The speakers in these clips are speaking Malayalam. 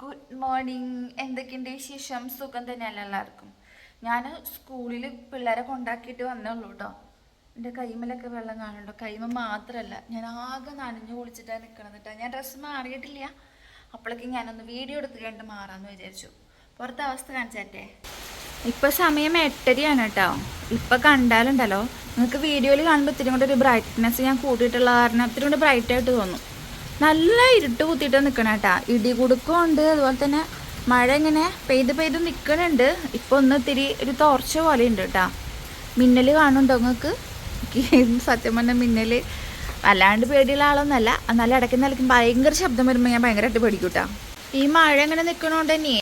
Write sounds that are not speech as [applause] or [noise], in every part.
ഗുഡ് മോർണിംഗ് എന്തൊക്കെയുണ്ട് വിശേഷം? സുഖം തന്നെയല്ല എല്ലാവർക്കും? ഞാൻ സ്കൂളിൽ പിള്ളേരെ കൊണ്ടാക്കിയിട്ട് വന്നുള്ളൂ കേട്ടോ എന്റെ കൈമലൊക്കെ വെള്ളം കാണുന്നുണ്ടോ കൈമ മാത്രമല്ല ഞാൻ ആകെ നനഞ്ഞു കുളിച്ചിട്ടാണ് നിൽക്കണത് കേട്ടോ ഞാൻ ഡ്രസ്സ് മാറിയിട്ടില്ല. അപ്പോഴേക്കും ഞാനൊന്ന് വീഡിയോ എടുത്ത് കണ്ട് മാറാമെന്ന് വിചാരിച്ചു. പുറത്തെ അവസ്ഥ കാണിച്ചേ ഇപ്പോൾ സമയം എട്ടരയാണ് കേട്ടോ ഇപ്പം കണ്ടാലുണ്ടല്ലോ. നിങ്ങൾക്ക് വീഡിയോയിൽ കാണുമ്പോൾ ഇത്തിരി കൂടെ ഒരു ബ്രൈറ്റ്നെസ് ഞാൻ കൂട്ടിയിട്ടുള്ള കാരണം ഇത്തിരി കൂടെ ബ്രൈറ്റായിട്ട് തോന്നും. നല്ല ഇരുട്ട് കുത്തിയിട്ട് നിൽക്കണം കേട്ടാ ഇടി കുടുക്കം അതുപോലെ തന്നെ മഴ ഇങ്ങനെ പെയ്ത് പെയ്ത് നിൽക്കണുണ്ട് ഇപ്പൊ ഒന്ന് ഇത്തിരി ഒരു തോർച്ച പോലെ ഉണ്ട് കേട്ടാ മിന്നൽ കാണുന്നുണ്ടോ നിങ്ങൾക്ക് സത്യം പറഞ്ഞ മിന്നൽ അല്ലാണ്ട് പേടിയുള്ള ആളൊന്നല്ല. എന്നാലും ഇടയ്ക്ക് നിലയ്ക്ക് ഭയങ്കര ശബ്ദം വരുമ്പോൾ ഞാൻ ഭയങ്കരമായിട്ട് പേടിക്കൂട്ടാ ഈ മഴ ഇങ്ങനെ നിൽക്കണോണ്ട് തന്നെ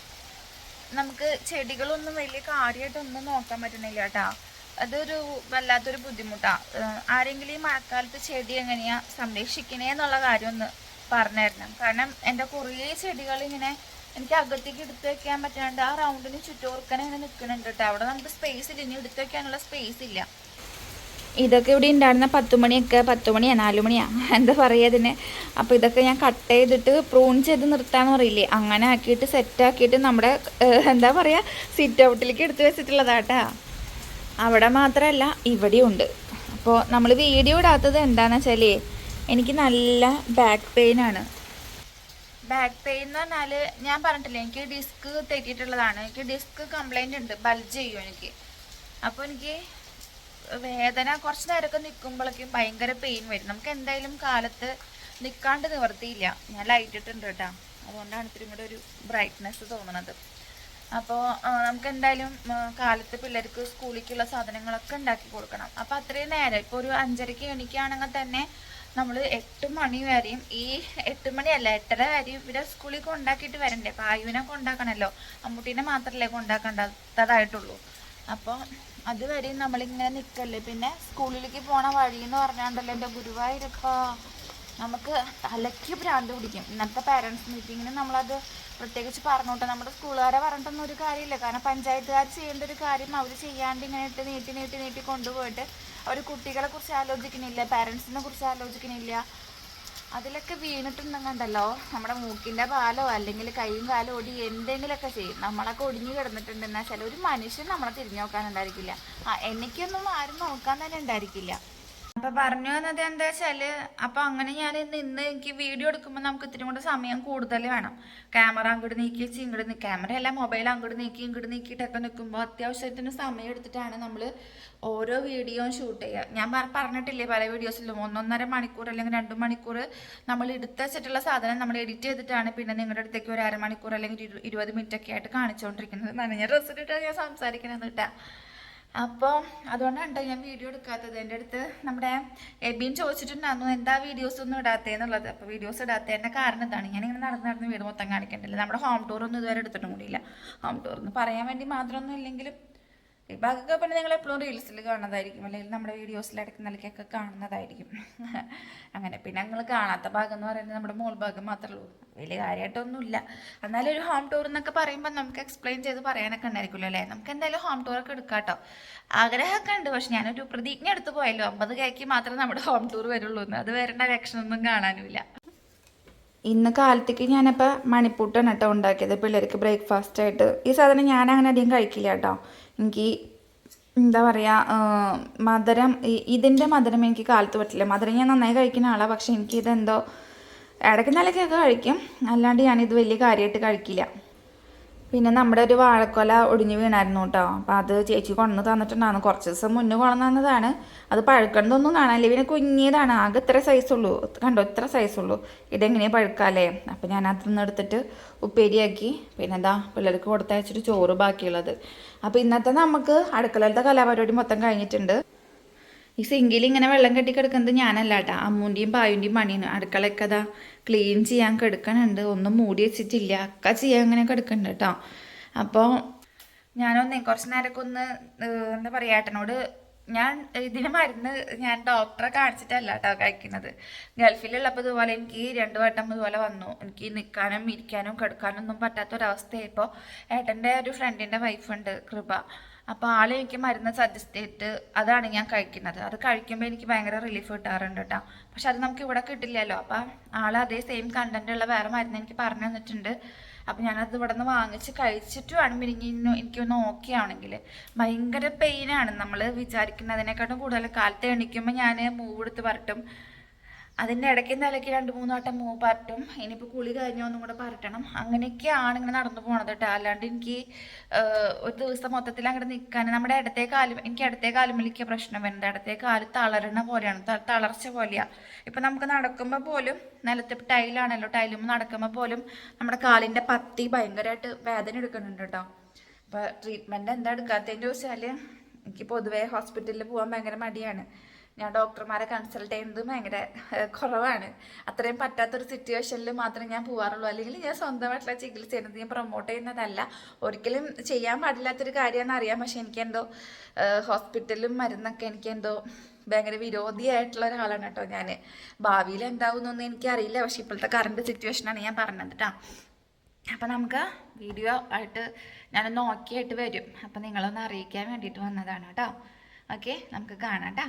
നമുക്ക് ചെടികളൊന്നും വലിയ കാര്യമായിട്ടൊന്നും നോക്കാൻ പറ്റുന്നില്ല കേട്ടാ അതൊരു വല്ലാത്തൊരു ബുദ്ധിമുട്ടാ. ആരെങ്കിലും ഈ മഴക്കാലത്ത് ചെടി എങ്ങനെയാ സംരക്ഷിക്കണേ എന്നുള്ള കാര്യം ഒന്ന് പറഞ്ഞുതരണം കാരണം എന്റെ കുറേ ചെടികൾ ഇങ്ങനെ എനിക്ക് അകത്തേക്ക് എടുത്തു വെക്കാൻ പറ്റാണ്ട് ആ റൗണ്ടിന് ചുറ്റോർക്കനെ ഇങ്ങനെ നിൽക്കുന്നുണ്ട് കേട്ടോ അവിടെ നമുക്ക് സ്പേസ് ഇല്ല. ഇനി എടുത്തു വെക്കാനുള്ള സ്പേസ് ഇല്ല. ഇതൊക്കെ ഇവിടെ ഉണ്ടായിരുന്ന പത്ത് മണിയൊക്കെ പത്ത് മണിയാ? നാല് മണിയാ? എന്താ പറയുക ഇതിന്? അപ്പോൾ ഇതൊക്കെ ഞാൻ കട്ട് ചെയ്തിട്ട് പ്രൂൺ ചെയ്ത് നിർത്താമെന്ന് പറയില്ലേ? അങ്ങനെ ആക്കിയിട്ട് സെറ്റ് ആക്കിയിട്ട് നമ്മുടെ എന്താ പറയുക സിറ്റ് ഔട്ടിലേക്ക് എടുത്തു വെച്ചിട്ടുള്ളതാട്ടാ അവിടെ മാത്രമല്ല ഇവിടെയും ഉണ്ട്. അപ്പോൾ നമ്മൾ വീഡിയോ ഇടാത്തത് എന്താണെന്ന് വെച്ചാൽ എനിക്ക് നല്ല ബാക്ക് പെയിൻ ആണ്. ബാക്ക് പെയിൻ എന്ന് പറഞ്ഞാൽ ഞാൻ പറഞ്ഞിട്ടില്ല എനിക്ക് ഡിസ്ക് തെറ്റിയിട്ടുള്ളതാണ്. എനിക്ക് ഡിസ്ക് കംപ്ലൈന്റ് ഉണ്ട് ബൾജ് ചെയ്യും എനിക്ക്. അപ്പോൾ എനിക്ക് വേദന കുറച്ച് നേരമൊക്കെ നിൽക്കുമ്പോഴേക്കും ഭയങ്കര പെയിൻ വരും. നമുക്ക് എന്തായാലും കാലത്ത് നിൽക്കാണ്ട് നിവർത്തിയില്ല. ഞാൻ ലൈറ്റ് ഇട്ടിട്ടുണ്ട് കേട്ടോ. അതുകൊണ്ടാണ് ഇത്തിരി കൂടെ ഒരു ബ്രൈറ്റ്നെസ് തോന്നുന്നത് അപ്പോൾ നമുക്ക് എന്തായാലും കാലത്ത് പിള്ളേർക്ക് സ്കൂളിലേക്കുള്ള സാധനങ്ങളൊക്കെ ഉണ്ടാക്കി കൊടുക്കണം. അപ്പോൾ അത്രയും നേരം ഇപ്പോൾ ഒരു അഞ്ചരയ്ക്ക് എണീക്കുകയാണെങ്കിൽ തന്നെ നമ്മൾ എട്ട് മണി വരെയും ഈ എട്ട് മണിയല്ല എട്ടര വരെയും ഇവരെ സ്കൂളിൽ കൊണ്ടാക്കിയിട്ട് വരണ്ടേ? അപ്പം ആയുവിനെ കൊണ്ടാക്കണമല്ലോ അമ്മൂട്ടീനെ മാത്രമല്ലേ കൊണ്ടാക്കേണ്ടതായിട്ടുള്ളൂ അപ്പോൾ അതുവരെയും നമ്മളിങ്ങനെ നിൽക്കല്ലേ പിന്നെ സ്കൂളിലേക്ക് പോണ വഴി എന്ന് പറഞ്ഞാണ്ടല്ലോ എന്റെ ഗുരുവായൂരപ്പ. നമുക്ക് തലയ്ക്ക് ഭ്രാന്ത് പിടിക്കും. ഇന്നത്തെ പാരൻസ് മീറ്റിങ്ങിന് നമ്മളത് പ്രത്യേകിച്ച് പറഞ്ഞോട്ടെ നമ്മുടെ സ്കൂളുകാരെ പറഞ്ഞിട്ടൊന്നും ഒരു കാര്യമില്ല. കാരണം പഞ്ചായത്തുകാർ ചെയ്യേണ്ട ഒരു കാര്യം അവർ ചെയ്യാണ്ട് ഇങ്ങനെ ഇട്ട് നീട്ടി നീട്ടി നീട്ടി കൊണ്ടുപോയിട്ട് അവർ കുട്ടികളെ കുറിച്ച് ആലോചിക്കണില്ല പാരൻസിനെ കുറിച്ച് ആലോചിക്കണില്ല അതിലൊക്കെ വീണിട്ടുണ്ടെന്നുണ്ടല്ലോ നമ്മുടെ മൂക്കിന്റെ പാലോ അല്ലെങ്കിൽ കൈയും കാലോ ഒടി എന്തെങ്കിലുമൊക്കെ ചെയ്യും. നമ്മളൊക്കെ ഒടിഞ്ഞു കിടന്നിട്ടുണ്ടെന്നാൽ ചില ഒരു മനുഷ്യൻ നമ്മളെ തിരിഞ്ഞു നോക്കാനുണ്ടായിരിക്കില്ല. ആ എനിക്കൊന്നും ആരും നോക്കാൻ തന്നെ ഉണ്ടായിരിക്കില്ല. അപ്പൊ പറഞ്ഞു വന്നത് എന്താ വെച്ചാൽ അപ്പൊ അങ്ങനെ ഞാൻ ഇന്ന് ഇന്ന് എനിക്ക് വീഡിയോ എടുക്കുമ്പോൾ നമുക്ക് ഇത്തിരി കൂടെ സമയം കൂടുതൽ വേണം. ക്യാമറ അങ്ങോട്ട് നീക്കി വെച്ച് ഇങ്ങോട്ട് ക്യാമറ അല്ല മൊബൈൽ അങ്ങോട്ട് നീക്കി ഇങ്ങോട്ട് നീക്കിയിട്ടൊക്കെ നിൽക്കുമ്പോൾ അത്യാവശ്യത്തിന് സമയം എടുത്തിട്ടാണ് നമ്മൾ ഓരോ വീഡിയോയും ഷൂട്ട് ചെയ്യുക. ഞാൻ പറ- പറഞ്ഞിട്ടില്ലേ പല വീഡിയോസിലും ഒന്നൊന്നര മണിക്കൂർ അല്ലെങ്കിൽ രണ്ട് മണിക്കൂർ നമ്മൾ എടുത്ത് വെച്ചിട്ടുള്ള സാധനം നമ്മൾ എഡിറ്റ് ചെയ്തിട്ടാണ് പിന്നെ നിങ്ങളുടെ അടുത്തേക്ക് ഒരു അരമണിക്കൂർ അല്ലെങ്കിൽ ഇരു- ഇരുപത് മിനിറ്റ് ഒക്കെ ആയിട്ട് കാണിച്ചുകൊണ്ടിരിക്കുന്നത് നനഞ്ഞ ഡ്രസ്സ് ഇട്ടിട്ടാണ് ഞാൻ സംസാരിക്കണമെന്ന് കേട്ടാ. അപ്പോൾ അതുകൊണ്ടാണ് കേട്ടോ ഞാൻ വീഡിയോ എടുക്കാത്തത്. എന്റെ അടുത്ത് നമ്മുടെ എബിൻ ചോദിച്ചിട്ടുണ്ടായിരുന്നു എന്താ വീഡിയോസ് ഒന്നും ഇടാത്തതെന്നുള്ളത് അപ്പോൾ വീഡിയോസ് ഇടാത്തതിന്റെ കാരണം ഇതാണ് ഞാനിങ്ങനെ നടന്ന് നടന്ന് വീട് മൊത്തം കാണിക്കണ്ടല്ലോ? നമ്മുടെ ഹോം ടൂർ ഒന്നും ഇതുവരെ എടുത്തിട്ടും കൂടിയില്ല. ഹോം ടൂർ എന്ന് പറയാൻ വേണ്ടി മാത്രമൊന്നും ഇല്ലെങ്കിലും ഭാഗമൊക്കെ പിന്നെ നിങ്ങൾ എപ്പോഴും റീൽസിൽ കാണുന്നതായിരിക്കും. അല്ലെങ്കിൽ നമ്മുടെ വീഡിയോസിൽ ഇടയ്ക്ക് നിലയ്ക്കൊക്കെ കാണുന്നതായിരിക്കും. [laughs] അങ്ങനെ പിന്നെ ഞങ്ങൾ കാണാത്ത ഭാഗം എന്ന് പറയുന്നത് നമ്മുടെ മോൾ ഭാഗം മാത്രമേ ഉള്ളൂ. വലിയ കാര്യമായിട്ടൊന്നുമില്ല എന്നാലും ഒരു ഹോം ടൂർ എന്നൊക്കെ പറയുമ്പോൾ നമുക്ക് എക്സ്പ്ലെയിൻ ചെയ്ത് പറയാനൊക്കെ ഉണ്ടായിരിക്കുമല്ലോ അല്ലേ? നമുക്ക് എന്തായാലും ഹോം ടൂറൊക്കെ എടുക്കാം കേട്ടോ. ആഗ്രഹമൊക്കെ ഉണ്ട്. പക്ഷെ ഞാനൊരു പ്രതിജ്ഞ എടുത്ത് പോയല്ലോ. അമ്പത് കേക്ക് മാത്രമേ നമ്മുടെ ഹോം ടൂർ വരുള്ളൂ എന്ന്. അത് വരേണ്ട ലക്ഷണമൊന്നും കാണാനുമില്ല. ഇന്ന് കാലത്തേക്ക് ഞാനപ്പോൾ മണിപ്പൂട്ടാണ് കേട്ടോ ഉണ്ടാക്കിയത്. പിള്ളേർക്ക് ബ്രേക്ക്ഫാസ്റ്റ് ആയിട്ട്. ഈ സാധനം ഞാൻ അങ്ങനെ അധികം കഴിക്കില്ല കേട്ടോ. എനിക്ക് എന്താ പറയുക മധുരം ഇതിന്റെ മധുരം എനിക്ക് കാലത്ത് പറ്റില്ല. മധുരം ഞാൻ നന്നായി കഴിക്കുന്ന ആളാണ് പക്ഷേ എനിക്കിതെന്തോ ഇടയ്ക്ക് നിലയ്ക്കൊക്കെ കഴിക്കും. അല്ലാണ്ട് ഞാനിത് വലിയ കാര്യമായിട്ട് കഴിക്കില്ല. പിന്നെ നമ്മുടെ ഒരു വാഴക്കൊല ഒടിഞ്ഞു വീണായിരുന്നു കേട്ടോ. അപ്പം അത് ചേച്ചി കൊണ്ടു തന്നിട്ടുണ്ടായിരുന്നു. കുറച്ച് ദിവസം മുന്നേ കൊണ്ടു തന്നതാണ്. അത് പഴുക്കണതൊന്നും കാണാനില്ല. പിന്നെ കുഞ്ഞിയതാണ്. ആകെ ഇത്ര സൈസുള്ളൂ കണ്ടോ? ഇത്ര സൈസുള്ളൂ ഇതെങ്ങനെയാണ് പഴുക്കാല്ലേ? അപ്പം ഞാൻ അതിൽ എടുത്തിട്ട് ഉപ്പേരിയാക്കി. പിന്നെ എന്താ പിള്ളേർക്ക് കൊടുത്തയച്ചിട്ട് ചോറ് ബാക്കിയുള്ളത്. അപ്പം ഇന്നത്തെ നമുക്ക് അടുക്കളയിലത്തെ കലാപരിപാടി മൊത്തം കഴിഞ്ഞിട്ടുണ്ട്. ഈ സിങ്കിൽ ഇങ്ങനെ വെള്ളം കെട്ടി കിടക്കുന്നത് ഞാനല്ല കേട്ടോ അമ്മൂന്റെയും പായുന്റെയും പണിയാണ്. അടുക്കളയൊക്കെ അതാ ക്ലീൻ ചെയ്യാൻ കിടക്കണുണ്ട്. ഒന്നും മൂടി വെച്ചിട്ടില്ല. അക്ക ചെയ്യാൻ അങ്ങനെ കിടക്കുന്നുണ്ട് കേട്ടോ. അപ്പോൾ ഞാനൊന്നേ കുറച്ച് നേരമൊക്കെ ഒന്ന് എന്താ പറയുക ഏട്ടനോട് ഞാൻ ഇതിന് മരുന്ന് ഞാൻ ഡോക്ടറെ കാണിച്ചിട്ടല്ല കേട്ടോ കഴിക്കുന്നത്. ഗൾഫിലുള്ളപ്പോൾ ഇതുപോലെ എനിക്ക് രണ്ട് വട്ടം ഇതുപോലെ വന്നു. എനിക്ക് നിൽക്കാനും ഇരിക്കാനും കിടക്കാനും ഒന്നും പറ്റാത്തൊരവസ്ഥയായപ്പോൾ ഏട്ടന്റെ ഒരു ഫ്രണ്ടിന്റെ വൈഫുണ്ട് കൃപ. അപ്പോൾ ആൾ എനിക്ക് മരുന്ന് സജസ്റ്റ് ചെയ്തിട്ട് അതാണ് ഞാൻ കഴിക്കുന്നത്. അത് കഴിക്കുമ്പോൾ എനിക്ക് ഭയങ്കര റിലീഫ് കിട്ടാറുണ്ട് കേട്ടോ പക്ഷെ അത് നമുക്ക് ഇവിടെ കിട്ടില്ലല്ലോ. അപ്പം ആൾ അതേ സെയിം കണ്ടന്റ് ഉള്ള വേറെ മരുന്ന് എനിക്ക് പറഞ്ഞു തന്നിട്ടുണ്ട്. അപ്പം ഞാനത് ഇവിടെ നിന്ന് വാങ്ങിച്ച് കഴിച്ചിട്ട് വേണം എനിക്ക് എനിക്കൊന്ന് ഓക്കെ ആണെങ്കിൽ ഭയങ്കര പെയിനാണ് നമ്മൾ വിചാരിക്കുന്നതിനെക്കാട്ടും കൂടുതൽ കാലത്ത് എണീക്കുമ്പോൾ ഞാൻ മൂവ് എടുത്ത് പറട്ടും അതിന്റെ ഇടയ്ക്ക് നിലയ്ക്ക് രണ്ട് മൂന്ന് വട്ടം മൂ പറ്റും ഇനിയിപ്പോൾ കുളി കഴിഞ്ഞ ഒന്നും കൂടെ പരട്ടണം അങ്ങനെയൊക്കെയാണ് ഇങ്ങനെ നടന്നു പോണത് കേട്ടോ അല്ലാണ്ട് എനിക്ക് ഒരു ദിവസം മൊത്തത്തിൽ അങ്ങോട്ട് നിൽക്കാൻ നമ്മുടെ ഇടത്തെ കാലും എനിക്ക് ഇടത്തെ കാലുമലിക്ക് പ്രശ്നം വരുന്നത്. ഇടത്തെ കാൽ തളരണ പോലെയാണ്. തളർച്ച പോലെയാണ് ഇപ്പം നമുക്ക് നടക്കുമ്പോൾ പോലും നിലത്ത് ടൈലാണല്ലോ. ടൈലും നടക്കുമ്പോൾ പോലും നമ്മുടെ കാലിന്റെ പത്തി ഭയങ്കരമായിട്ട് വേദന എടുക്കുന്നുണ്ട് കേട്ടോ അപ്പോൾ ട്രീറ്റ്മെന്റ് എന്താ എടുക്കാത്തതെന്ന് ചോദിച്ചാൽ എനിക്ക് പൊതുവേ ഹോസ്പിറ്റലിൽ പോകാൻ ഭയങ്കര മടിയാണ്. ഞാൻ ഡോക്ടർമാരെ കൺസൾട്ട് ചെയ്യുന്നത് ഭയങ്കര കുറവാണ്. അത്രയും പറ്റാത്തൊരു സിറ്റുവേഷനിൽ മാത്രമേ ഞാൻ പോകാറുള്ളൂ അല്ലെങ്കിൽ ഞാൻ സ്വന്തമായിട്ടുള്ള ചികിത്സ ചെയ്യുന്നത് ഞാൻ പ്രൊമോട്ട് ചെയ്യുന്നതല്ല. ഒരിക്കലും ചെയ്യാൻ പാടില്ലാത്തൊരു കാര്യമാണെന്ന് അറിയാം. പക്ഷെ എനിക്കെന്തോ ഹോസ്പിറ്റലും മരുന്നൊക്കെ എനിക്കെന്തോ ഭയങ്കര വിരോധിയായിട്ടുള്ള ഒരാളാണ് കേട്ടോ ഞാൻ ഭാവിയിൽ എന്താവുന്നൊന്നും എനിക്കറിയില്ല. പക്ഷെ ഇപ്പോഴത്തെ കറണ്ട് സിറ്റുവേഷനാണ് ഞാൻ പറഞ്ഞത് കേട്ടോ അപ്പം നമുക്ക് വീഡിയോ ആയിട്ട് ഞാനൊന്ന് ഓക്കെ ആയിട്ട് വരും. അപ്പം നിങ്ങളൊന്ന് അറിയിക്കാൻ വേണ്ടിയിട്ട് വന്നതാണ് കേട്ടോ ഓക്കെ നമുക്ക് കാണാം കേട്ടോ